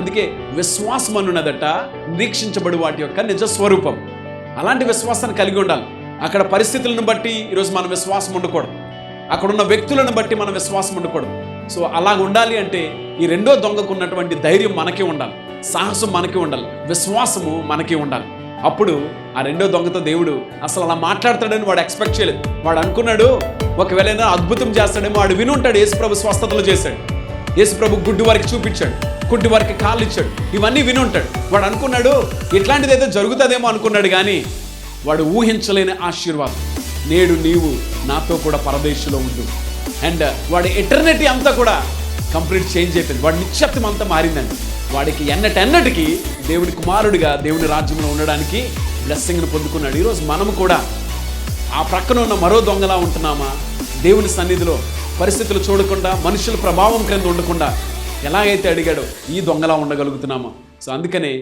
అందుకే విశ్వాసం అనున్నదట నిరీక్షించబడి వాటి యొక్క నిజ స్వరూపం. అలాంటి విశ్వాసాన్ని కలిగి ఉండాలి. అక్కడ పరిస్థితులను బట్టి ఈరోజు మన విశ్వాసం ఉండకూడదు. అక్కడ ఉన్న వ్యక్తులను బట్టి మన విశ్వాసం ఉండకూడదు. సో అలా ఉండాలి అంటే ఈ రెండో దొంగకు ఉన్నటువంటి ధైర్యం మనకే ఉండాలి. సాహసం మనకి ఉండాలి. విశ్వాసము మనకి ఉండాలి. అప్పుడు ఆ రెండో దొంగతో దేవుడు అసలు అలా మాట్లాడతాడని వాడు ఎక్స్పెక్ట్ చేయలేదు. వాడు అనుకున్నాడు ఒకవేళ ఏదైనా అద్భుతం చేస్తాడేమో వాడు విని ఉంటాడు యేసుప్రభు స్వస్థతలు చేశాడు. యేసుప్రభు గుడ్డు వారికి చూపించాడు. గుడ్డి వారికి కాళ్ళు ఇచ్చాడు. ఇవన్నీ విని ఉంటాడు. వాడు అనుకున్నాడు ఇట్లాంటిది ఏదో జరుగుతుందేమో అనుకున్నాడు కానీ వాడు ఊహించలేని ఆశీర్వాదం. నేడు నీవు నాతో కూడా పరదేశంలో ఉండు. అండ్ వాడి ఎటర్నిటీ అంతా కూడా కంప్లీట్ చేంజ్ అయిపోయింది. వాడి నిశ్శబ్దం అంతా మారిందండి. వాడికి ఎన్నటెన్నటికి దేవుడి కుమారుడిగా దేవుని రాజ్యంలో ఉండడానికి బ్లెస్సింగ్ను పొందుకున్నాడు. ఈరోజు మనము కూడా ఆ ప్రక్కన ఉన్న మరో దొంగలా ఉంటున్నామా? దేవుని సన్నిధిలో పరిస్థితులు చూడకుండా మనుషుల ప్రభావం క్రింద ఉండకుండా ఎలాగైతే అడిగాడో ఈ దొంగలా ఉండగలుగుతున్నామో. సో అందుకనే